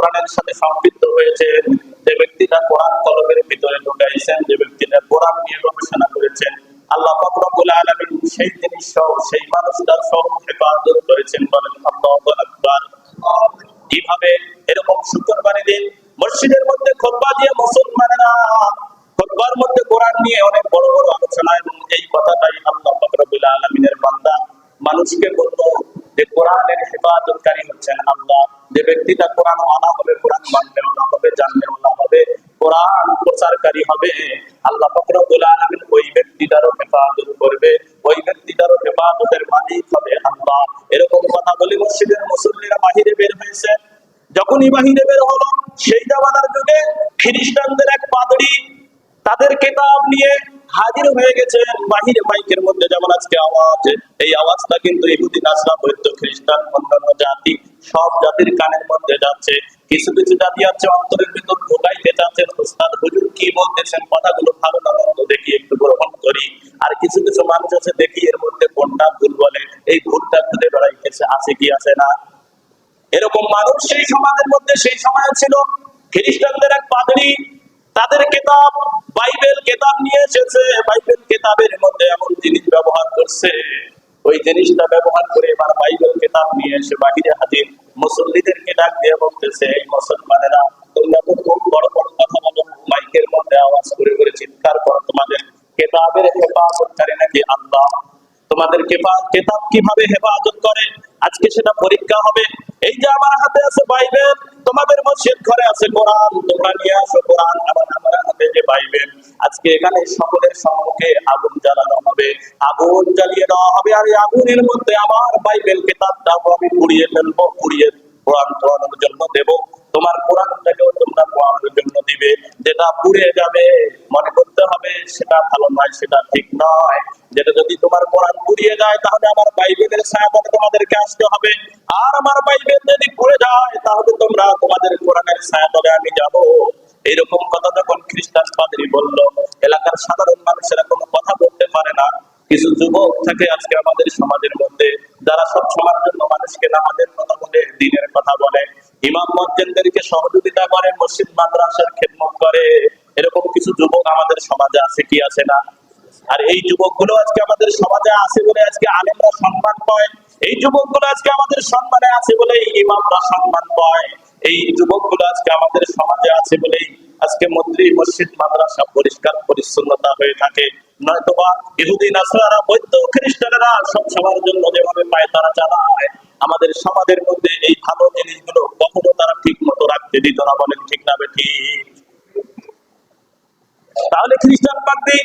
কোরআনের সাথে সম্পৃক্ত হয়েছেন যে ব্যক্তিরা কোরআন কলমের ভিতরে ঢুকাইছেন, যে ব্যক্তিরা কোরআন নিয়ে গবেষণা করেছেন, আল্লাহ সেই জিনিস সেই মানুষটার করেছেন বলেন এরকম শুক্রবারে দিন মসজিদের মধ্যে দিয়ে মুসলমানেরা মধ্যে কোরআন নিয়ে অনেক বড় বড় আলোচনা এবং এই কথাটাই আল্লাহ রব্বুল আলামিনের বান্দা। মানুষকে বলব যে কোরআনের হেফাজতকারী হচ্ছেন আল্লাহ। যে ব্যক্তিটা কোরআন মানা হবে, কোরআন মানবে না হবে জানবে না হবে, কোরআন প্রচারকারী হবে, আল্লাহ ফকরবুল আলমিন ওই ব্যক্তিটারও হেফাজত করবে, ওই ব্যক্তিটারও হেফাজতের মালিক হবে আল্লাহ। এরকম কথা বলি মসজিদের মুসল্লিরা বাহিরে বের হয়েছে। যখনই বাহিরে বের হলো, সেই জামানার যুগে খ্রিস্টানদের এক পাদরি তাদের কেতাব নিয়ে হাজির হয়ে গেছেন বাহিরে মাইকের মধ্যে। যেমন আজকে আওয়াজ, এই আওয়াজটা কিন্তু ইহুদি নাসরা বৈদ্য, খ্রিস্টান, অন্যান্য জাতি, সব জাতির কানের মধ্যে যাচ্ছে। কিছু কিছু জাতি আছে অন্তরের ভিতর ঢোকাইতে চাচ্ছেন। উস্তাদ হুজুর কি বলতেছেন? কথাগুলো ভালো না মন্দ দেখি একটু গ্রহণ করি। আর কিছু কিছু মানুষ আছে, দেখি এর মধ্যে কোনটা ভুল বলে। এই ভুলটা খুঁজে বেড়াইতেছে আছে কি আছে না? এরকম মানুষ সেই সমাজের মধ্যে, সেই সময় ছিল। খ্রিস্টানদের এক পাদরি তাদের কেতাব, বাইবেল কেতাব নিয়ে এসেছে। বাইবেল কেতাবের মধ্যে এমন জিনিস ব্যবহার করছে। ওই জিনিসটা ব্যবহার করে এবার বাইবেল কেতাব নিয়ে এসে বাহিরে হাজির মুসল্লিদেরকে ডাক দিয়ে বলতেছে, এই মুসলমানেরা, তোমরা তো খুব বড় বড় কথা বলো, মাইকের মধ্যে আওয়াজ করে করে চিৎকার করো, তোমাদের কেতাবের হেফাজতকারী নাকি আল্লাহ? তোমাদের কেতাব কীভাবে হেফাজত করে? আজকে সেটা পরীক্ষা হবে। এই যে আমার হাতে আছে বাইবেল মসজিদ ঘরে আছে কোরআন, তোমরা নিয়ে আসো কোরআন, আবার আমার হাতে যে বাইবেল। আজকে এখানে সকলের সম্মুখে আগুন জ্বালানো হবে। আগুন জ্বালিয়ে দেওয়া হবে, আর আগুনের মধ্যে আমার বাইবেল কেতাবটা আমি পুড়িয়ে ফেলব, পুড়িয়ে কোরআন পোড়ানোর জন্য দেব। তোমার কোরআনটাকেও তোমরা পোড়ানোর জন্য দিবে। যেটা পুড়ে যাবে, মনে করতে হবে, সেটা ভালো নয়, সেটা ঠিক নয়। যেটা যদি তোমার কোরআন পুড়িয়ে যায়, তাহলে আমার বাইবেলের সাহায্যে তোমাদেরকে আসতে হবে। আর আমার বাইবেল যদি পুড়ে যায়, তাহলে তোমরা তোমাদের কোরআনের সাহায্যে আমি যাব। এইরকম কথা যখন খ্রিস্টান পাদ্রী বলল, এলাকার সাধারণ মানুষেরা কোনো কথা বলতে পারে না। কিছু যুবক থাকে আজকে আমাদের সমাজের মধ্যে, যারা সব সময়ের জন্য মানুষকে নামাজের কথা বলে, দিনের কথা বলে। ইমাম মজ্জেনদেরকে সহযোগিতা করে, মসজিদ মাদ্রাসার খেদমত করে। এরকম কিছু যুবক আমাদের সমাজে আছে কি আছে না? আর এই যুবকগুলো আজকে আমাদের সমাজে আছে বলে আজকে আলেমরা সম্মান পায়। এই যুবকগুলো আজকে আমাদের সম্মানে আছে বলে ইমামরা সম্মান পায়। এই যুবকগুলো আজকে আমাদের সমাজে আছে বলেই আজকে মন্ত্রী মসজিদ, মাদ্রাসা পরিষ্কার, পরিচ্ছন্নতা হয়ে থাকে। নয়তোবা ইহুদি নাসরারা বৈদ্য খ্রিস্টানেরা সব সবার জন্য যেভাবে পায় তারা চালায়। আমাদের সমাজের মধ্যে এই ভালো জিনিসগুলো কখনো তারা ঠিক মতো রাখতে দিত না, বলেন ঠিক না ঠিক তাহলে খ্রিস্টান পাদ্রী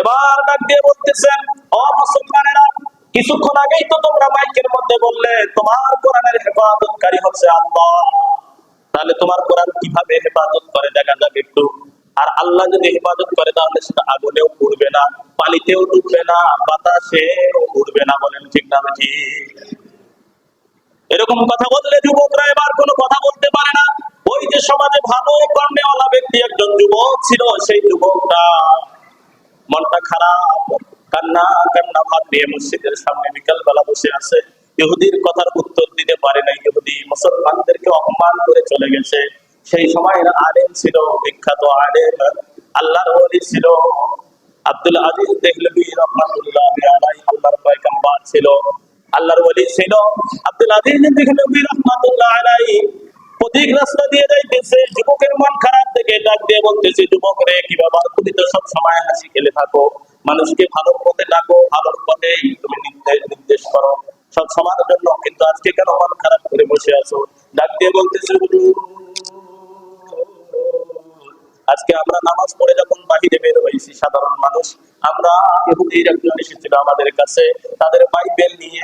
এবার ডাক দিয়ে বলতেছেন, ও মুসলমানেরা, কিছুক্ষণ আগেই তো তোমরা মাইকের মধ্যে বললে, তোমার কোরআনের হেফাজতকারী হচ্ছে আল্লাহ। তাহলে তোমার কোরআন কীভাবে হেফাজত করে? দেখা যাক একটু। আর আল্লাহ যদি হেফাজত করে, তাহলে সেটা আগুনেও উড়বে না, পানিতেও ডুববে না, বাতাসেও উড়বে না। বলেন, ঠিক না ঠিক? এরকম কথা বললে যুবকরা এবার কোনো কথা বলতে পারে না। ওই যে সমাজে ভালো কর্মেওয়ালা ব্যক্তি একজন যুবক ছিল, সেই যুবকটা মনটা খারাপ, কান্না কান্না ভাব নিয়ে মসজিদের সামনে বিকাল বেলা বসে আছে। ইহুদির কথার উত্তর দিতে পারে না ইহুদি। মুসলমানদেরকে অপমান করে চলে গেছে। সেই সময় আলেম ছিল, বিখ্যাত আলেম, আল্লাহর ওলি ছিল। আব্দুল আজিজ দেহলভি রহমাতুল্লাহ আলাই আল্লাহর পয়গম্বর ছিল। আল্লাহর ওলি ছিল আব্দুল আজিজ দেহলভি রহমাতুল্লাহ আলাই প্রতীক রাস্তা দিয়ে যাইতেছে, যুবকের মন খারাপ থেকে ডাক দিয়ে বলতেছে, যুবক রে, কি ব্যাপার? তুমি তো সব সময় হাসি খেলে থাকো। মানুষকে ভালোর পথে ডাকো ভালোর পথেই তুমি নির্দেশ করো। সব সমাজের জন্য, কিন্তু আজকে কেন মন খারাপ করে বসে আছো? ডাক দিয়ে বলতেছে আজকে আমরা নামাজ পড়ে যখন বাহিরে বের হয়েছি, সাধারণ মানুষ, আমরা এসেছিল আমাদের কাছে। তাদের বাইবেল নিয়ে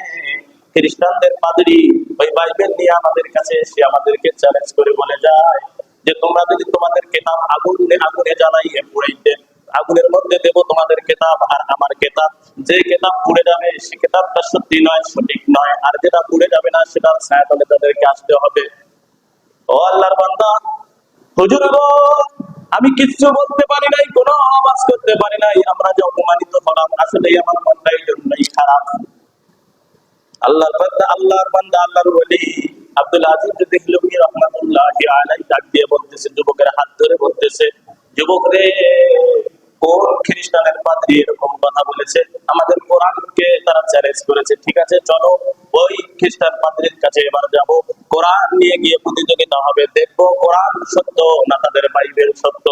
খ্রিস্টানদের পাদরি ওই বাইবেল নিয়ে আমাদের কাছে এসে আমাদেরকে চ্যালেঞ্জ করে বলে যায় যে তোমরা যদি তোমাদের কেতাব আগুনে আগুনে জ্বালাইয়ে পুড়াইতে আগুনের মধ্যে দেব তোমাদের কেতাব আর আমার কেতাব। যে কেতাব পুড়ে যাবে, সে কেতাবটা সত্যি নয়, সঠিক নয়। আর যেটা পুড়ে যাবে না সেটার ছায়া তলে তাদেরকে আসতে হবে। ও আল্লাহর বান্দা, হুজুর গো, আমি কিচ্ছু বলতে পারি নাই, কোনো আওয়াজ করতে পারি নাই। আমরা যে অপমানিত হলাম, আসলেই আমার মনটা এই জন্যই খারাপ। আল্লাহর বান্দা আল্লাহর বান্দা, আল্লাহর ওলি। আব্দুল আজিজ দেখলবি রহমাতুল্লাহ আলাই ডাক দিয়ে বলতেছে, যুবকের হাত ধরে বলতেছে, যুবক রে, কোন খ্রিস্টানের পাদ্রী এরকম কথা বলেছে? আমাদের কোরআনকে তারা চ্যালেঞ্জ করেছে। ঠিক আছে, চলো ওই খ্রিস্টান পাদ্রীর কাছে এবার যাব। কোরআন নিয়ে গিয়ে প্রতিযোগিতা হবে। দেখব কোরআন সত্য না তাদের বাইবেল সত্য।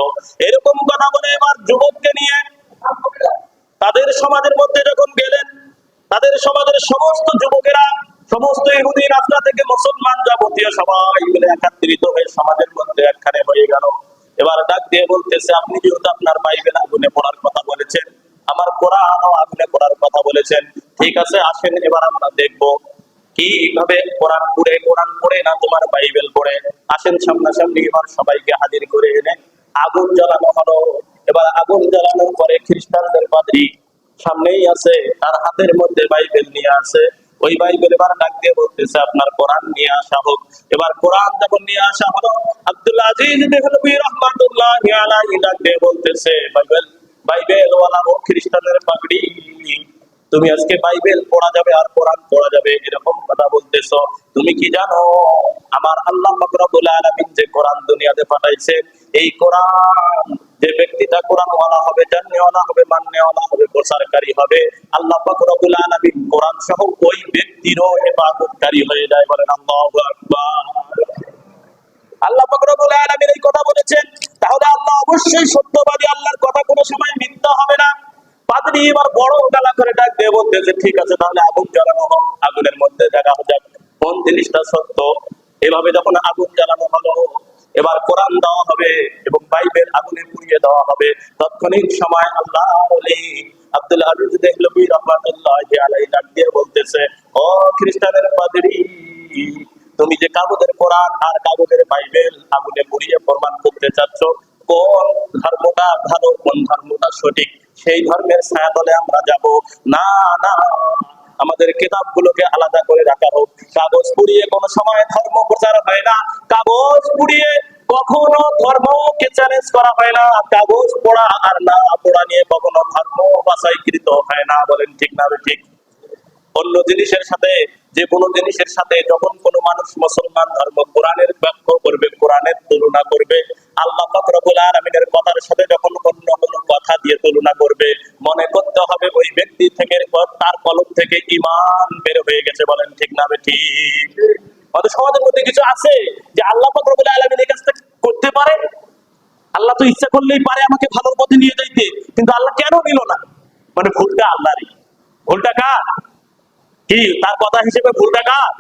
এরকম কথা বলে এবার যুবককে নিয়ে তাদের সমাজের মধ্যে যখন গেলেন তাদের সমাজের সমস্ত যুবকেরা, সমস্ত ইহুদি রাস্তা থেকে মুসলমান যাবতীয় সবাই মিলে একাত্রিত হয়ে সমাজের মধ্যে একখানে হয়ে গেল। এবার ডাক দিয়ে বলতেছে, আপনি যেহেতু আপনার বাইবেল আগুনে পড়ার কথা বলেছেন, আমার কোরআনও আগুনে পড়ার কথা বলেছেন, ঠিক আছে, আসেন, এবার আমরা দেখব কীভাবে কোরআন পড়ে কোরআন পড়ে না তোমার বাইবেল পড়ে? আসেন সামনাসামনি, এবার সবাইকে হাজির করে এনে আগুন জ্বালানো হলো। এবার আগুন জ্বালানোর পরে খ্রিস্টানদের পাদ্রী সামনেই আছে, তার হাতের মধ্যে বাইবেল নিয়ে আছে। ওই বাইবেল এবার ডাক দিয়ে বলতেছে, আপনার কোরআন নিয়ে আসা হোক। এবার কোরআন যখন নিয়ে আসা হলো, আব্দুল্লাহ আজিজ দেহলবি রহমাতুল্লাহ ডাক দিয়ে বলতেছে, বাইবেল বাইবেল ওয়ালা ও খ্রিস্টানের পাগড়ি। তুমি আজকে বাইবেল পড়া যাবে আর কোরআন পড়া যাবে, এরকম কথা বলতেছো। তুমি কি জানো? আমার আল্লাহ রব্বুল আলামিন যে কোরআন দুনিয়াতে পাঠাইছে, এই কোরআন যে ব্যক্তিটা কোরআন ওয়ালা হবে, জাননেওয়ালা হবে, মাননেওয়ালা হবে, প্রচারকারী হবে, আল্লাহ পাক আলামিন কোরআন সহ ওই ব্যক্তিরও হেফাজতকারী হয়ে যায় বলেন আল্লাহু আকবার। আল্লাহ পাক রব্বুল এই কথা বলেছেন, তাহলে আল্লাহ অবশ্যই সত্যবাদী, আল্লাহর কথা কোনো সময় মিথ্যা হবে না। পাদ্রী এবার বড় গালা করে ডাক দিয়ে বলতেছে, ঠিক আছে, তাহলে আগুন জ্বালানো হোক আগুনের মধ্যে দেখা যাক কোন জিনিসটা সত্য। এভাবে যখন আগুন জ্বালানো হলো, এবার কোরআন দেওয়া হবে এবং বাইবেল আগুনে পুড়িয়ে দেওয়া হবে। তৎক্ষণিক সময় আল্লাহ আব্দুল আজিজ দেহলবি রহমাতুল্লাহ আলাই ডাক দিয়ে বলতেছে, ও খ্রিস্টানের পাদ্রী, তুমি যে কাগজের কোরআন আর কাগজের বাইবেল আগুনে পুড়িয়ে প্রমাণ করতে চাচ্ছ কোন ধর্মটা ভালো, কোন ধর্মটা সঠিক? সেই ধর্মের ছায়া তলে আমরা যাব। না না, আমাদের কিতাবগুলোকে আলাদা করে রাখা হোক। কাগজ পুড়িয়ে কোনো সময় ধর্ম প্রচার হয় না। কাগজ পুড়িয়ে কখনো ধর্মকে চ্যালেঞ্জ করা হয় না। কাগজ পড়া আর না পড়া নিয়ে কখনো ধর্ম বাছাইকৃত হয় না। বলেন ঠিক না, ঠিক? অন্য জিনিসের সাথে, যে কোনো জিনিসের সাথে যখন কোনো মানুষ মুসলমান ধর্ম কোরআনের ব্যাখ্যা করবে, কোরআনের তুলনা করবে, আল্লাহ পাক রব্বুল আলামিনের কথার সাথে যখন অন্য কোনো কথা দিয়ে তুলনা করবে, মনে করতে হবে ওই ব্যক্তি থেকে, তার কলম থেকে ঈমান বের হয়ে গেছে বলেন ঠিক না ঠিক আমাদের সমাজের মধ্যে কিছু আছে যে আল্লাহ পাক রব্বুল আলামিন এই কাজটা করতে পারে? আল্লাহ তো ইচ্ছা করলেই পারে আমাকে ভালোর পথে নিয়ে যাইতে, কিন্তু আল্লাহ কেন নিল না? মানে ভুলটা আল্লাহরই। ভুলটা কার? কি? তার কথা হিসেবে ভুলটা কার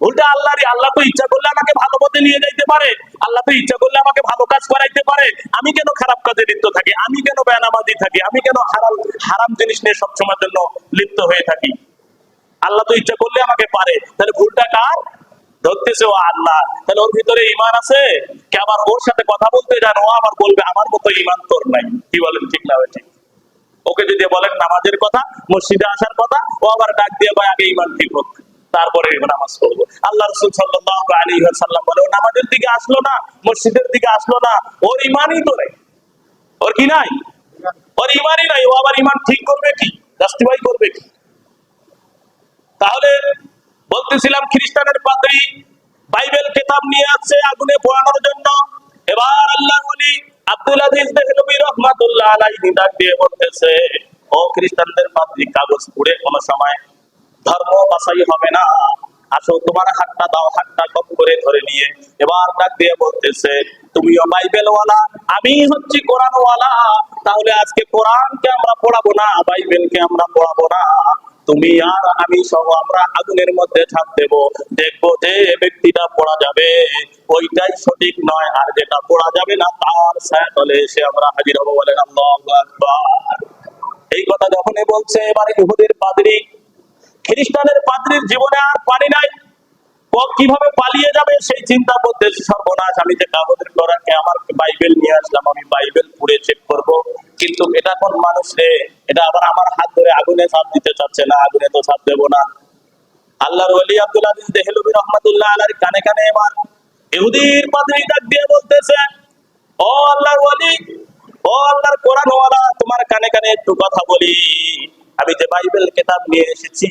ভুলটা আল্লাহরই, আল্লাহ তো ইচ্ছা করলে আমাকে ভালো পথে নিয়ে যাইতে পারে। আল্লাহ তো ইচ্ছা করলে আমাকে ভালো কাজ করাইতে পারে। আমি কেন খারাপ কাজে লিপ্ত থাকি? আমি কেন বেনামাজি থাকি? আমি কেন হারাম হারাম জিনিস নিয়ে সবসময়ের জন্য লিপ্ত হয়ে থাকি? আল্লাহ তো ইচ্ছা করলে আমাকে পারে। তাহলে ভুলটা কার? ধরতেছে, ও আল্লাহ। তাহলে ওর ভিতরে ইমান আছে? কে আবার ওর সাথে কথা বলতে জানো? ও বলবে, আমার মতো ইমান তোর নাই। কি বলেন ঠিক না ঠিক? ওকে যদি বলেন নামাজের কথা, মসজিদে আসার কথা, ও আবার ডাক দিয়ে ভাই আগে ইমান ঠিক হোক, তারপরে নামাজ পড়ব। আল্লাহ রসুল সাল্লাহ আলী সাল্লাম বলে, ও নামাজের দিকে আসলো না, মসজিদের দিকে আসলো না, ওর ইমানই তো নেই, ওর কি নাই? ওর ইমানই নাই, ও আবার ইমান ঠিক করবে কি? জাস্টিফাই করবে কি? তাহলে বলতেছিলাম খ্রিস্টানের পাদ্রী বাইবেল কেতাব নিয়ে আসছে আগুনে পোড়ানোর জন্য। এবার আল্লাহ বলি, আব্দুল আজিজ দেহলবি রহমাতুল্লাহ আলাইহি ডাক দিয়ে বলতেছে, ও খ্রিস্টানদের পাদ্রী, কাগজ পুড়ে কোনো সময় ধর্ম বাছাই হবে না। আসো, তোমার হাতটা দাও, হাতটা কম করে ধরে নিয়ে। এবার ডাক দিয়ে বলতেছে, তুমিও বাইবেল ওয়ালা আমি হচ্ছি কোরআন ওয়ালা তাহলে আজকে কোরআনকে আমরা পড়াবো না, বাইবেলকে আমরা পড়াবো না। তুমি আর আমি সব আমরা আগুনের মধ্যে ছাপ দেব। দেখব যে ব্যক্তিটা পড়া যাবে। ওইটাই সঠিক নয়, আর যেটা পড়া যাবে না, তার ছায়া তলে এসে আমরা হাজির হব বলেন এই কথা যখনই বলছে, এবারে ইহুদের পাদ্রী, খ্রিস্টানের পাদ্রীর জীবনে আর পানি নাই। কীভাবে পালিয়ে যাবে সেই চিন্তা করতে সর্বনাশ, আমি যে কাগজের করাকে আমার বাইবেল নিয়ে আসলাম, আমি বাইবেল পুড়ে চেক করব। কিন্তু এটা কোন মানুষ রে? এটা আবার আমার হাত ধরে আগুনে ছাপ দিতে চাচ্ছে না, আগুনে তো ছাপ দেবো না। আল্লাহর ওলি আব্দুল আজিজ দেহলবি রহমাতুল্লাহ আলার কানে কানে এবার ইহুদির পাদ্রী ডাক দিয়ে বলতেছে, ও আল্লাহর ওলি, ও আল্লাহর কোরআন তোমার কানে কানে একটু কথা বলি। আমি যে বাইবেল কিতাব নিয়ে এসেছি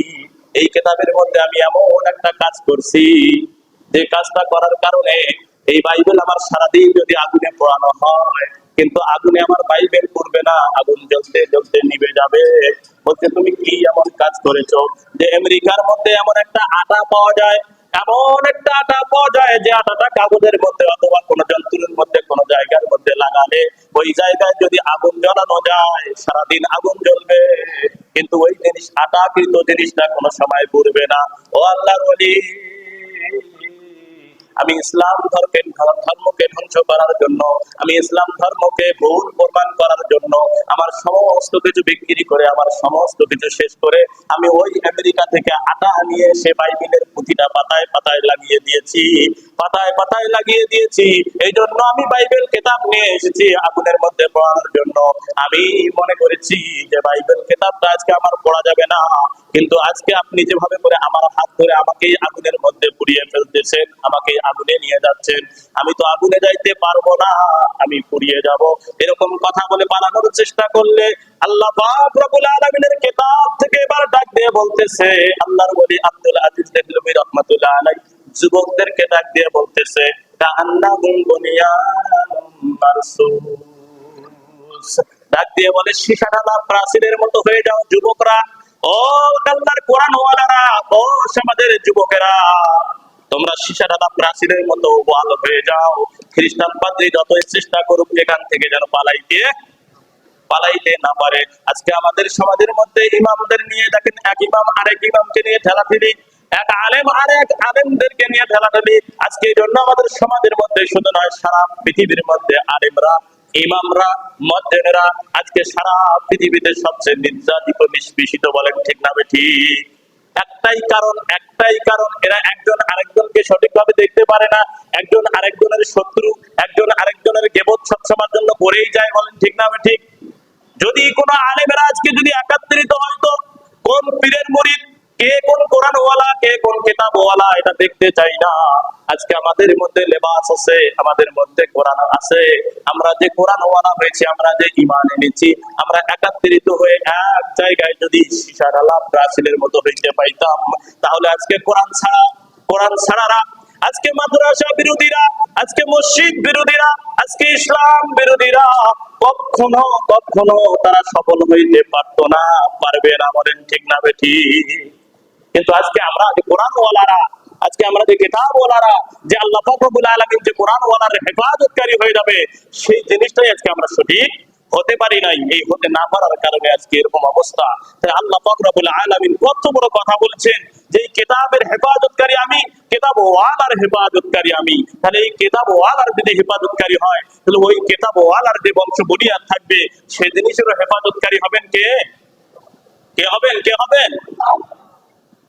এই কেতাবের মধ্যে আমি এমন একটা কাজ করছি যে কাজটা করার কারণে এই বাইবেল আমার সারাদিন যদি আগুনে পড়ানো হয়, কিন্তু আগুনে আমার বাইবেল পড়বে না, আগুন জ্বলতে জ্বলতে নিবে যাবে। বলছে, তুমি কি এমন কাজ করেছ যে আমেরিকার মধ্যে এমন একটা আটা পাওয়া যায় এমন একটা আটা পাওয়া যায় যে আটাটা কাগজের মধ্যে অথবা কোনো যন্ত্রের মধ্যে, কোনো জায়গার মধ্যে লাগালে ওই জায়গায় যদি আগুন জ্বালানো যায়, সারাদিন আগুন জ্বলবে। কিন্তু ওই জিনিস, আটাকৃত জিনিসটা কোনো সময় পড়বে না। ও আল্লাহর ওলি। আমি ইসলাম ধর্মকে ধর্মকে ধ্বংস করার জন্য, আমি ইসলাম ধর্মকে ভুল প্রমাণ করার জন্য, আমার সমস্ত কিছু বিক্রি করে, আমার সমস্ত কিছু শেষ করে, আমি ওই আমেরিকা থেকে আটা আনিয়ে সে বাইবেলের পুঁথিটা পাতায় পাতায় লাগিয়ে দিয়েছি। পাতায় পাতায় লাগিয়ে দিয়েছি। এই জন্য আমি বাইবেল কেতাব নিয়ে এসেছি আগুনের মধ্যে পড়ানোর জন্য। আমি মনে করেছি যে বাইবেল কেতাবটা আজকে আমার পড়া যাবে না। কিন্তু আজকে আপনি যেভাবে করে আমার হাত ধরে আমাকে আগুনের মধ্যে পুড়িয়ে ফেলতেছেন আমাকে আগুনে নিয়ে যাচ্ছেন। আমি তো আগুনে যাইতে পারব না, আমি পুড়িয়ে যাব। এরকম কথা বলে পালানোর চেষ্টা করলে আল্লাহ পাক রব্বুল আলামিনের কিতাব থেকে এবার ডাক দিয়ে বলতেছে, আল্লাহর ওলি আব্দুল আজিজ দেহলভী রহমাতুল্লাহ আলাই যুবকদেরকে ডাক দিয়ে বলতেছে ডাক দিয়ে বলে সীসাঢালা প্রাচীরের মতো হয়ে যাও যুবকরা। ও আল্লাহর কোরআন ও সমাজের যুবকেরা। তোমরা সীসাঢালা প্রাচীরের মতো ওয়াল হয়ে যাও। খ্রিস্টান পাদ্রী যতই চেষ্টা করুক এখান থেকে যেন পালাইতে পালাইতে না পারে। আজকে আমাদের সমাজের মধ্যে ইমামদের নিয়ে দেখেন, এক ইমাম আরেক ইমামকে নিয়ে ঠেলাঠেলি, এক আলেম আলেমদেরকে নিয়ে ঠেলাঠেলি। আজকে এই জন্য আমাদের সমাজের মধ্যে শুধু নয়, সারা পৃথিবীর মধ্যে আলেমরা, ইমামরা মজ্জেনেরা আজকে সারা পৃথিবীতে সবচেয়ে নির্যাতিত, নিষ্পেষিত বলেন ঠিক না ঠিক। একটাই কারণ একটাই কারণ, এরা একজন আরেকজনকে সঠিকভাবে দেখতে পারে না। একজন আরেকজনের শত্রু, একজন আরেকজনের গেবত সবসময়ের জন্য করেই যায় বলেন ঠিক না ঠিক যদি কোনো আলেমেরা আজকে যদি একাত্রিত হয়তো কোন পীরের মুরিদ কে কোন কোরআন ওয়ালা কে কোন কিতাব ওয়ালা এটা দেখতে চাই না। আজকে আমাদের মধ্যে লেবাস আছে, আমাদের মধ্যে কোরআন আছে। আমরা যে কোরআন ওয়ালা হয়েছে, আমরা যে ইমান এনেছি, আমরা একাত্রিত হয়ে এক জায়গায় যদি শিশার আলাপ ব্রাজিলের মতো হইতে পাইতাম, তাহলে আজকে কোরআন ছাড়া, কোরআন ছাড়ারা, আজকে মাদ্রাসা বিরোধীরা, আজকে মসজিদ বিরোধীরা, আজকে ইসলাম বিরোধীরা, কখনো কখনো তারা সফল হইতে পারতো না, পারবে না বলেন ঠিক না বেঠি কিন্তু আজকে আমরা যে কোরআন ওয়ালারা আজকে আমরা যে কিতাব ওয়ালারা যে আল্লাহ ফাকরুল আলমিন যে কোরআন ওয়ালার হেফাজতকারী হয়ে যাবে, সেই জিনিসটাই আজকে আমরা সঠিক হতে পারি নাই। এই হতে না পারার কারণে আজকে এরকম অবস্থা। তাই আল্লাহ ফাকরুল আলমিন কত বড় কথা বলছেন যে এই কেতাবের হেফাজতকারী আমি কেতাব ওয়ালার হেফাজতকারী আমি। তাহলে এই কেতাব ওয়ালার যদি হেফাজতকারী হয়, তাহলে ওই কেতাব ওয়ালার যে বংশ বুনিয়াদ থাকবে, সে জিনিসেরও হেফাজতকারী হবেন কে? কে হবেন? কে হবেন?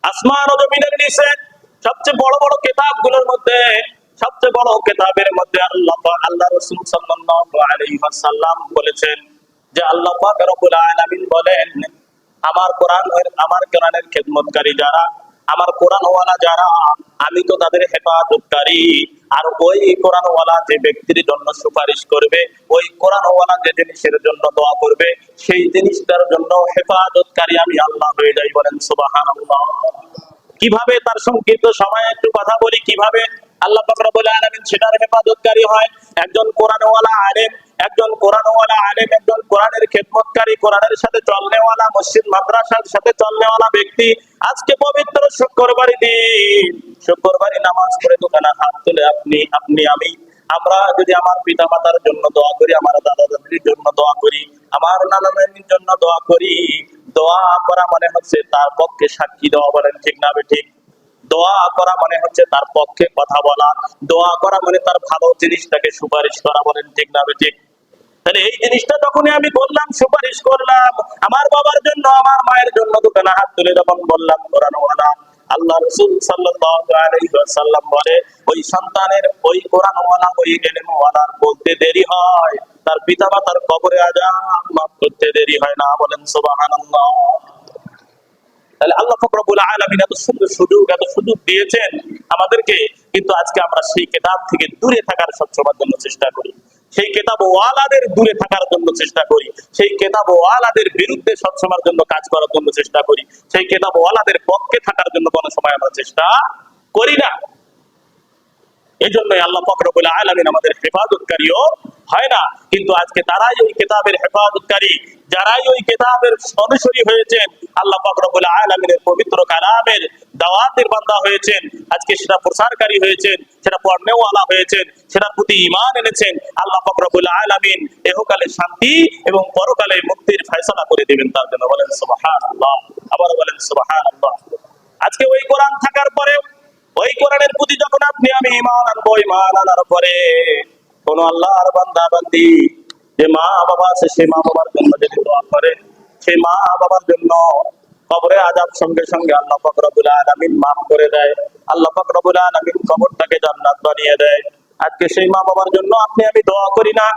আসমান ও জমিনের নিচে সবচেয়ে বড় বড় কিতাবগুলোর মধ্যে, সবচেয়ে বড় কিতাবের মধ্যে আল্লাহ আল্লাহ রাসূল সাল্লাল্লাহু আলাইহি ওয়াসাল্লাম বলেছেন যে আল্লাহ পাক রব্বুল আলামিন বলেন, আমার কোরআন আমার কোরআনের খেদমতকারী যারা, আমার কোরআন ওয়ালা যারা, আমি তো তাদের হেফাজতকারী। আর ওই কোরআনওয়ালা যে ব্যক্তির জন্য সুপারিশ করবে, ওই কোরআনওয়ালা যে জিনিসের জন্য দোয়া করবে, সেই জিনিসটার জন্য হেফাজতকারী আমি আল্লাহ হয়ে যাই বলেন সুবাহান কীভাবে তার সংক্ষিপ্ত সময়ে একটু কথা বলি? কীভাবে? আল্লাহ পাক আলামিন সেটার হেফাজতকারী হয়। একজন কোরআনওয়ালা আলেম একজন কোরআনওয়ালা আলেম, একজন কোরআনের খেদমতকারী, কোরআনের সাথে চলনেওয়ালা, মসজিদ, মাদ্রাসার সাথে চলনেওয়ালা ব্যক্তি, আজকে পবিত্র শুক্রবারই দিন। শুক্রবারই নামাজ পড়ে দোকানে হাত তুলে আপনি আপনি, আমি, আমরা যদি আমার পিতা মাতার জন্য দোয়া করি, আমার দাদা দাদির জন্য দোয়া করি, আমার নানা নানির জন্য দোয়া করি, দোয়া করা মানে হচ্ছে তার পক্ষে সাক্ষী দেওয়া বলেন ঠিক না ঠিক? দোয়া করা মানে হচ্ছে তার পক্ষে কথা বলা। দোয়া করা মানে তার ভালো জিনিসটাকে সুপারিশ করা বলেন ঠিক না ঠিক? তাহলে এই জিনিসটা যখনই আমি বললাম, সুপারিশ করলাম, আমার বাবার জন্য, আমার মায়ের জন্য দোকানে হাত তুলে যখন বললাম, কোরআন ওয়ালা, আল্লাহ রসুল ওয়াসাল্লাম বলে, ওই সন্তানের, ওই কোরআন ওয়ালা, ওই বলতে দেরি হয়। তার পিতামাতার কবরে আজাব মাফ করতে দেরি হয় না। বলেন সুবহানাল্লাহ। তাহলে আল্লাহ ফকরবুল আলমিন এত সুন্দর সুযোগ, এত সুযোগ দিয়েছেন আমাদেরকে। কিন্তু আজকে আমরা সেই কেতাব থেকে দূরে থাকার সবসময়ের জন্য চেষ্টা করি। সেই কেতাব ওয়ালাদের দূরে থাকার জন্য চেষ্টা করি। সেই কেতাব ওয়ালাদের বিরুদ্ধে সবসময়ের জন্য কাজ করার জন্য চেষ্টা করি। সেই কেতাব ওয়ালাদের পক্ষে থাকার জন্য কোনো সময় আমরা চেষ্টা করি না। এই জন্যই আল্লাহ ফকরবুল আলমিন আমাদের হেফাজতকারীও, হয় না? কিন্তু আজকে তারাই ওই কিতাবের হেফাজতকারী, যারাই ওই কিতাবের অনুসরী হয়েছেন, আল্লাহ ফকরবুল আলমিনের পবিত্র কালামের দাওয়াতের বান্দা হয়েছেন। আজকে সেটা প্রসারকারী হয়েছেন, সেটা পর্ণেওয়ালা হয়েছেন, সেটার প্রতি ইমান এনেছেন, আল্লাহ ফকরবুল আলমিন এহকালে শান্তি এবং পরকালে মুক্তির ফয়সলা করে দিবেন তার জন্য। বলেন সুবাহান আল্লাহ আবার বলেন সুবাহান আল্লাহ আজকে ওই কোরআন থাকার পরে ওই কোরআনের প্রতি যখন আপনি, আমি ইমান আনব ইমান আনার পরে কোন আল্লাহর বান্দা বান্দি যে মা বাবা আছে সেই মা বাবার জন্য যদি দোয়া করে সেই মা বাবার জন্য কবরে আজাব সঙ্গে সঙ্গে আল্লাহ ফকরবুল আলমিন মাফ করে দেয়, আল্লাহ ফকরবুল আলমিন কবরটাকে জান্নাত বানিয়ে দেয়। আজকে সেই মা বাবার জন্য আপনি, আমি দোয়া করি না।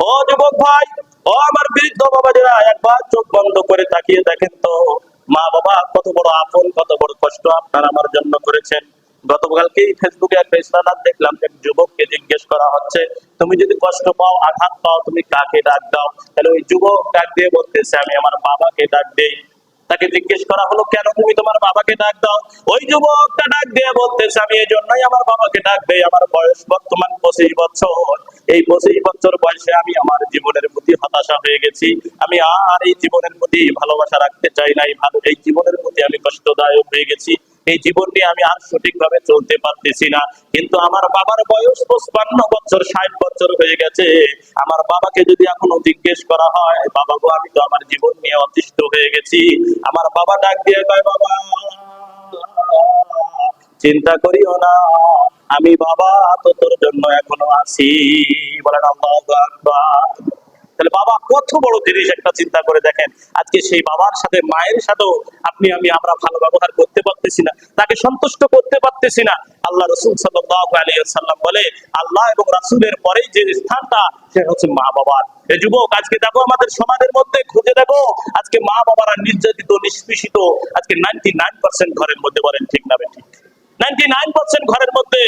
ও যুবক ভাই, ও আমার বৃদ্ধ বাবা যারা, একবার চোখ বন্ধ করে তাকিয়ে দেখেন তো, মা বাবা কত বড় আপন, কত বড় কষ্ট আপনার আমার জন্য করেছেন। গতকালকে ফেসবুকে একটা ইসলাম দেখলাম, এক যুবককে জিজ্ঞেস করা হচ্ছে, তুমি যদি কষ্ট পাও, আঘাত পাও, তুমি কাকে ডাক দাও? তাহলে ওই যুবক ডাক দিয়ে বলতেছে, আমি আমার বাবাকে ডাক দেই। তাকে জিজ্ঞেস করা হলো, কেন তুমি তোমার বাবাকে ডাক দাও? ওই যুবকটা ডাক দিয়ে বলতেছে, আমি এই জন্যই আমার বাবাকে ডাক দেই, আমার বয়স বর্তমান পঁচিশ বছর। এই পঁচিশ বছর বয়সে আমি আমার জীবনের প্রতি হতাশা হয়ে গেছি। আমি আর এই জীবনের প্রতি ভালোবাসা রাখতে চাই না এই ভালো, এই জীবনের প্রতি আমি কষ্টদায়ক হয়ে গেছি। এই জীবন নিয়ে আমি আর সঠিকভাবে চলতে পারতেছি না। কিন্তু আমার বাবার বয়স পঁচপান্ন বছর, ষাট বছর হয়ে গেছে। আমার বাবাকে যদি এখনও জিজ্ঞেস করা হয়, বাবা গো, আমি তো আমার জীবন নিয়ে অতিষ্ঠ হয়ে গেছি। আমার বাবা ডাক দিয়ে কয়, বাবা, চিন্তা করিও না। আমি বাবা, তো তোর জন্য এখনও আছি। বলেন আল্লাহু আকবার। তাহলে বাবা, কত বড় জিনিস একটা চিন্তা করে দেখেন। আজকে সেই বাবার সাথে, মায়ের সাথেও আপনি, আমি, আমরা ভালো ব্যবহার করতে পারতেছি না। তাকে সন্তুষ্ট করতে পারতেছি না। আল্লাহ রসুল আলিয়াল্লাম বলে, আল্লাহ এবং রাসুলের পরেই যে স্থানটা, সে হচ্ছে মা বাবার। এই যুবক, আজকে দেখো আমাদের সমাজের মধ্যে, খুঁজে দেখো, আজকে মা বাবারা নির্যাতিত, নিষ্পেষিত, আজকে নাইনটি নাইন পার্সেন্ট ঘরের মধ্যে বলেন ঠিক না ঠিক। নাইনটি নাইন পার্সেন্ট ঘরের মধ্যে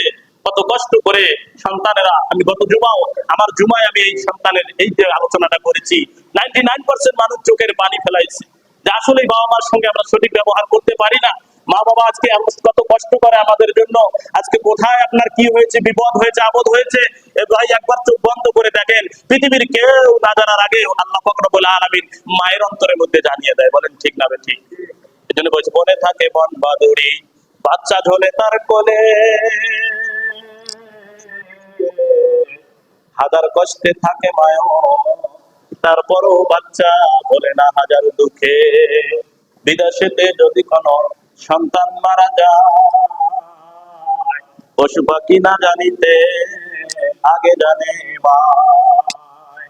কত কষ্ট করে সন্তানেরা, আমি গত জুমাও, আমার জুমায় আমি এই সন্তানের এই যে আলোচনাটা করেছি নাইনটি নাইন পার্সেন্ট মানুষ চোখের পানি ফেলাইছে। যে আসলে বাবা মার সঙ্গে আমরা সঠিক ব্যবহার করতে পারি না। মা বাবা আজকে কত কষ্ট করে আমাদের জন্য, আজকে কোথায় আপনার কি হয়েছে, বিপদ হয়েছে, আপদ হয়েছে? ভাই একবার চোখ বন্ধ করে দেখেন, পৃথিবীর কেউ না জানার আগে আল্লাহ ফকরবুল আলমিন মায়ের অন্তরের মধ্যে জানিয়ে দেয়, বলেন, ঠিক না ঠিক। এই জন্য বলছে বনে থাকে বন বাদুড়ি, বাচ্চা ঝোলে তার কোলে। হাজার কষ্টে থাকে মায় তারপরও বাচ্চা বলে না হাজার দুঃখে বিদেশেতে যদি কোনো সন্তান মারা যায়, পশু পাখি না জানিতে আগে জানে মায়।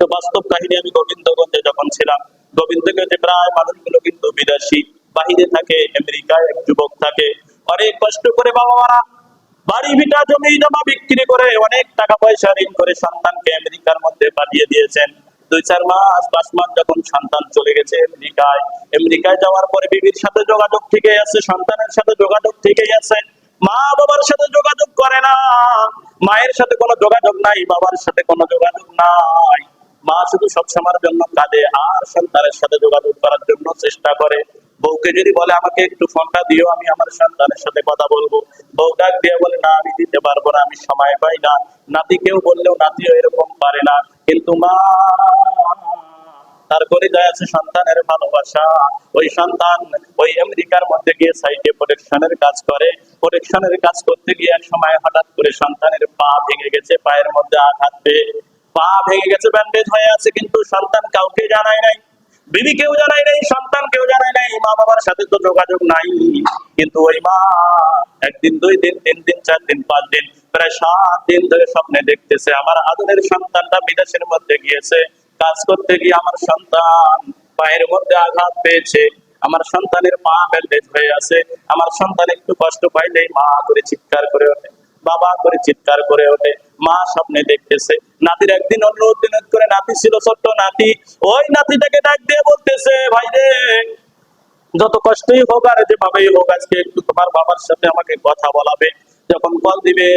তো বাস্তব কাহিনী আমি গোবিন্দগঞ্জে যখন ছিলাম গোবিন্দগঞ্জে প্রায় মানুষগুলো কিন্তু বিদেশি বাহিরে থাকে, আমেরিকায় এক যুবক থাকে, অনেক কষ্ট করে বাবা মারা বাড়ি ভিটা জমি জমা বিক্রি করে অনেক টাকা পয়সা ঋণ করে সন্তানকে আমেরিকার মধ্যে পাঠিয়ে দিয়েছেন। দুই চার মাস, পাঁচ মাস যখন সন্তান চলে গেছে আমেরিকায় আমেরিকায় যাওয়ার পরে বিবির সাথে যোগাযোগ ঠিকই আছে, সন্তানের সাথে যোগাযোগ ঠিকই আছে। মা বাবার সাথে যোগাযোগ করে না। মায়ের সাথে কোনো যোগাযোগ নাই, বাবার সাথে কোনো যোগাযোগ নাই। মা শুধু সবসময়ের জন্য কাঁদে, আর সন্তানের সাথে যোগাযোগ করার জন্য চেষ্টা করে। বউকে যদি বলে, আমাকে একটু ফোনটা দিও, আমি আমার সন্তানের সাথে কথা বলব। বউ ডাক দিয়ে বলে, না, আমি দিতে পারব না, আমি সময় পাই না। নাতিকেও বললেও নাতিও এরকম পারে না। কিন্তু মা তারপরে যায় আছে সন্তানের ভালোবাসা। ওই সন্তান ওই আমেরিকার মধ্যে গিয়ে সাইটে প্রোটেকশনের কাজ করে। প্রোটেকশনের কাজ করতে গিয়ে এক সময় হঠাৎ করে সন্তানের পা ভেঙে গেছে, পায়ের মধ্যে আঘাত পেয়ে। পা ভেঙে গেছে ব্যান্ডেজ হয়ে আছে, কিন্তু সন্তান কাউকে জানায় নাই। বিবি কেউ জানাই নাই, সন্তান কেউ জানাই নাই, মা বাবার সাথে তো যোগাযোগ নাই। কিন্তু ওই মা একদিন, দুই দিন, তিন দিন, চার দিন, পাঁচ দিন, প্রায় সাত দিন ধরে স্বপ্নে দেখতেছে, আমার আদরের সন্তানটা বিদেশের মধ্যে গিয়েছে, কাজ করতে গিয়ে আমার সন্তান পায়ের মধ্যে আঘাত পেয়েছে, আমার সন্তানের পা ব্যান্ডেজ হয়ে আছে, আমার সন্তান একটু কষ্ট পাইলেই মা করে চিৎকার করে ওঠে, বাবা করে চিৎকার করে ওঠে মা স্বপ্নে দেখতেছে। নাতির একদিন অন্য দিন করে নাতি ছিল ছোট্ট নাতি। ওই নাতিটাকে ডাক দিয়ে বলতেছে, ভাই রে, যত কষ্টই হোক আর যে ভাবেই হোক আজকে একটু তোমার বাবার সাথে আমাকে কথা বলাবে। যখন কল দিবে,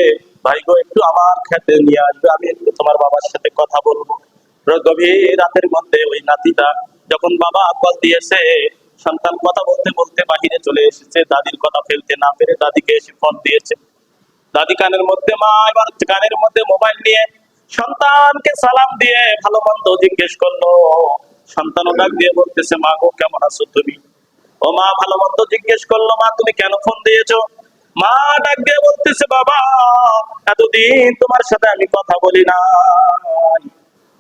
ভাই গো, একটু আমার খেতে নিয়ে আসবে, আমি একটু তোমার বাবার সাথে কথা বলব। গভীর রাতের মধ্যে ওই নাতিটা যখন বাবা কল দিয়েছে, সন্তান কথা বলতে বলতে বাহিরে চলে এসেছে। দাদির কথা ফেলতে না পেরে দাদিকে এসে ফোন দিয়েছে। দাদি কানের মধ্যে মা, এবার কানের মধ্যে মোবাইল নিয়ে সন্তানকে সালাম দিয়ে ভালো মন্দ জিজ্ঞেস করল। সন্তানও ডাক দিয়ে বলতেছে, মা গো, কেমন আছো তুমি? ও মা, ভালো মন্দ জিজ্ঞেস করল, মা, তুমি কেন ফোন দিয়েছ? মা ডাক দিয়ে বলতেছে, বাবা, এতদিন তোমার সাথে আমি কথা বলি না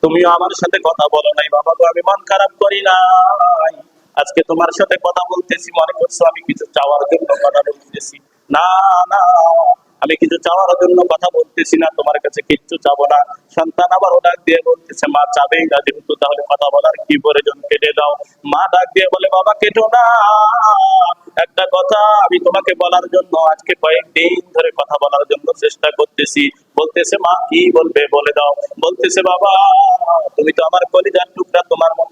তুমিও আমার সাথে কথা বলো নাই। বাবা গো, আমি মন খারাপ করি নাই। আজকে তোমার সাথে কথা বলতেছি, মনে করছ আমি কিছু চাওয়ার জন্য কথা বলতেছি? না না। আমি কিছু চাওয়ার জন্য কথা বলতেছি না, তোমার কাছে কিচ্ছু চাবো না। সন্তান আবার ও ডাক দিয়ে বলতেছে, মা চাবেই না যেহেতু, তাহলে কথা বলার কি প্রয়োজন? কেটে দাও। মা ডাক দিয়ে বলে, বাবা, কেটো না। একটা কথা, আমি তোমাকে বলার জন্য আজকে কয়েকদিন ধরে কথা বলার জন্য চেষ্টা করতেছি। বলতেছে, মা, কি বলবে? বলে দাও। বলতেছে, বাবা, তুমি তো আমার কলিজার টুকরা, তোমার আমি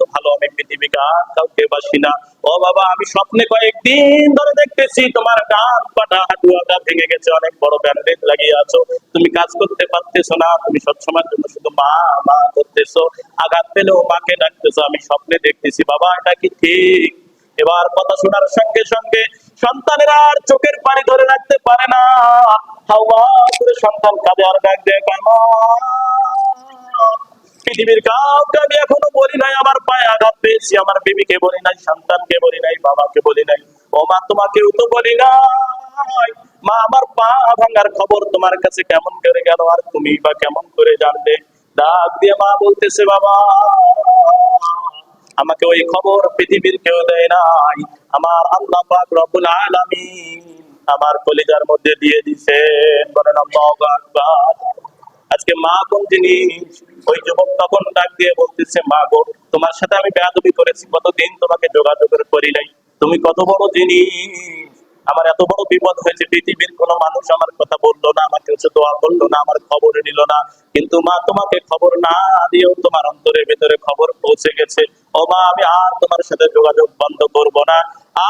আমি স্বপ্নে দেখতেছি কাজ বাবা, এটা কি ঠিক? এবার কথা শোনার সঙ্গে সঙ্গে সন্তানেরা আর চোখের পানি ধরে রাখতে পারে না। হাওয়া করে সন্তান কাঁদে আর ডাক দেয় পৃথিবীর কাউকে আমি এখনও বলি নাই, আমার পায়ে আঘাত পেয়েছি, আমার বিবিকে বলি নাই, সন্তানকে বলি নাই, বাবাকে বলি নাই। ও মা, তোমাকেও তো বলি নাই। মা, আমার পা ভাঙার খবর তোমার কাছে কেমন করে গেল, আর তুমি বা কেমন করে জানলে? ডাক দিয়ে মা বলতেছে, বাবা, আমাকে ওই খবর পৃথিবীর কেউ দেয় নাই। আমার আল্লাহ পাক রব্বুল আলামিন আমার কলিজার মধ্যে দিয়ে দিছে বলেন, আল্লাহু আকবার। আজকে মা কোন যিনি ওই যুবক তখন ডাক দিয়ে বলতেছে, মা গো তোমার সাথে আমি বেয়াদবি করেছি, কতদিন তোমাকে যোগাযোগ করি নাই? তুমি কত বড় জিনিস আমার এত বড় বিপদ হয়েছে, পৃথিবীর কোনো মানুষ আমার কথা বলল না, আমাকে হচ্ছে দোয়া করল না, আমার খবর নিল না। কিন্তু মা, তোমাকে খবর না দিয়েও তোমার অন্তরের ভেতরে খবর পৌঁছে গেছে। ও মা, আমি আর তোমার সাথে যোগাযোগ বন্ধ করব না।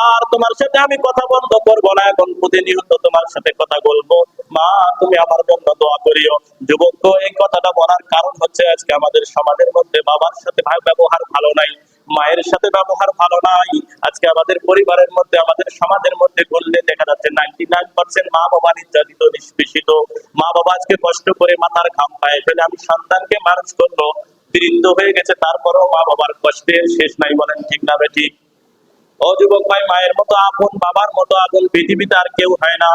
আর তোমার সাথে আমি কথা বন্ধ করব না, এখন প্রতিনিয়ত তোমার সাথে কথা বলব। মা, তুমি আমার জন্য দোয়া করিও। যুবক, এই কথাটা বলার কারণ হচ্ছে আজকে আমাদের সমাজের মধ্যে বাবার সাথে ব্যবহার ভালো নাই। মায়ের সাথে ব্যবহার ভালো নাই। আজকে আমাদের পরিবারের মধ্যে, আমাদের সমাজের মধ্যে বললে দেখা যাচ্ছে নাইনটি নাইন পার্সেন্ট মা বাবা নির্যাতিত, নিষ্পেষিত। মা বাবা আজকে কষ্ট করে মাথার ঘাম পায় ফেলে আমি সন্তানকে মানুষ করল, বৃদ্ধ হয়ে গেছে, তারপরেও মা বাবার কষ্টের শেষ নাই বলেন ঠিক না ঠিক? ও যুবক ভাই, মায়ের মতো আপন, বাবার মতো আপন, পৃথিবীতে আর কেউ হয় না।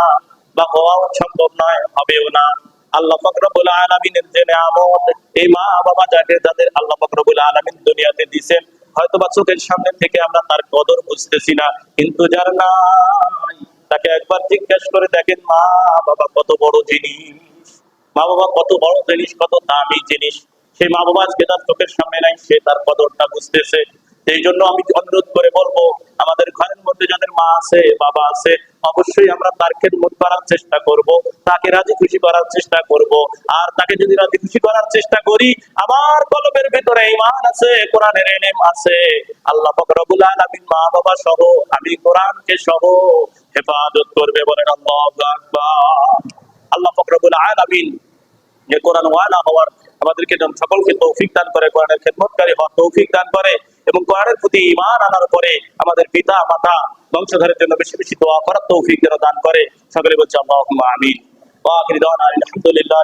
বা হওয়াও সম্ভব নয়, হবেও না। আল্লাহ ফকরবুল আলমিনের যে নিয়ামত এই মা বাবা যাকে যাদের আল্লাহ ফকরবুল আলমিন দুনিয়াতে দিছেন হয়তো বা চোখের সামনে থেকে আমরা তার কদর বুঝতেছি না, কিন্তু যার নাই, তাকে একবার জিজ্ঞেস করে দেখেন, মা বাবা কত বড় জিনিস। মা বাবা কত বড় জিনিস, কত দামি জিনিস। সেই মা বাবা আজকে তার চোখের সামনে নাই, সে তার কদরটা বুঝতেছে। সেই জন্য আমি অনুরোধ করে বলব, আমাদের ঘরের মধ্যে যাদের মা আছে, বাবা আছে, অবশ্যই আমরা তার খেদমত করার চেষ্টা করব, তাকে রাজি খুশি করার চেষ্টা করব। আর তাকে যদি রাজি খুশি করার চেষ্টা করি, আমার কলবের ভেতরে ইমান আছে, কোরআনের এলেম আছে। আল্লাহ পাক রব্বুল আলামিন মা বাবা সহ, আমি কোরআনকে সহ হেফাজত করবে বলেন আল্লাহু আল্লাহ পাক রব্বুল আলামিন যে কোরআন ওয়ালা হওয়ার আমাদেরকে যেন সকলকে তৌফিক দান করে, কোরআনের খেদমতকারী হওয়ার তৌফিক দান করে এবং কোরআনের প্রতি ইমান আনার পরে আমাদের পিতা, মাতা, বংশধরের জন্য বেশি বেশি দোয়া করার তৌফিক যেন দান করে। সকলে বলছে আল্লাহ আমিন। আলহামদুলিল্লাহ